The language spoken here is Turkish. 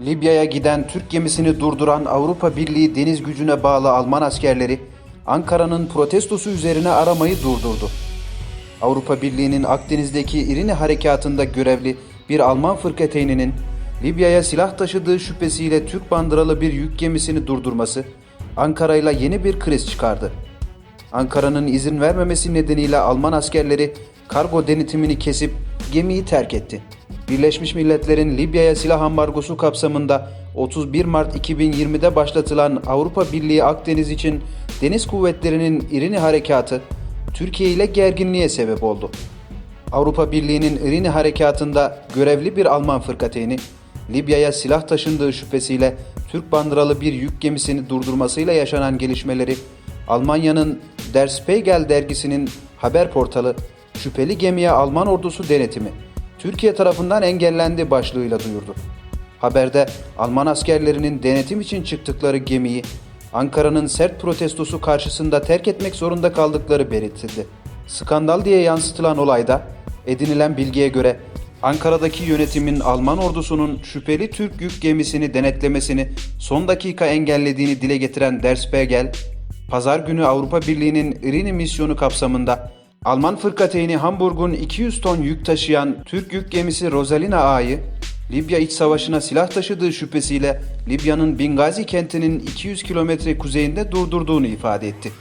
Libya'ya giden Türk gemisini durduran Avrupa Birliği deniz gücüne bağlı Alman askerleri Ankara'nın protestosu üzerine aramayı durdurdu. Avrupa Birliği'nin Akdeniz'deki İrini harekatında görevli bir Alman fırkateyninin Libya'ya silah taşıdığı şüphesiyle Türk bandıralı bir yük gemisini durdurması Ankara'yla yeni bir kriz çıkardı. Ankara'nın izin vermemesi nedeniyle Alman askerleri kargo denetimini kesip gemiyi terk etti. Birleşmiş Milletler'in Libya'ya silah ambargosu kapsamında 31 Mart 2020'de başlatılan Avrupa Birliği Akdeniz için Deniz Kuvvetleri'nin İrini harekatı Türkiye ile gerginliğe sebep oldu. Avrupa Birliği'nin İrini harekatında görevli bir Alman fırkateyni, Libya'ya silah taşındığı şüphesiyle Türk bandıralı bir yük gemisini durdurmasıyla yaşanan gelişmeleri Almanya'nın Der Spiegel dergisinin haber portalı şüpheli gemiye Alman ordusu denetimi Türkiye tarafından engellendi başlığıyla duyurdu. Haberde Alman askerlerinin denetim için çıktıkları gemiyi Ankara'nın sert protestosu karşısında terk etmek zorunda kaldıkları belirtildi. Skandal diye yansıtılan olayda edinilen bilgiye göre Ankara'daki yönetimin Alman ordusunun şüpheli Türk yük gemisini denetlemesini son dakika engellediğini dile getiren Der Spiegel, Pazar günü Avrupa Birliği'nin Irini misyonu kapsamında Alman fırkateyni Hamburg'un 200 ton yük taşıyan Türk yük gemisi Rosalina Ağa'yı Libya iç savaşına silah taşıdığı şüphesiyle Libya'nın Bingazi kentinin 200 kilometre kuzeyinde durdurduğunu ifade etti.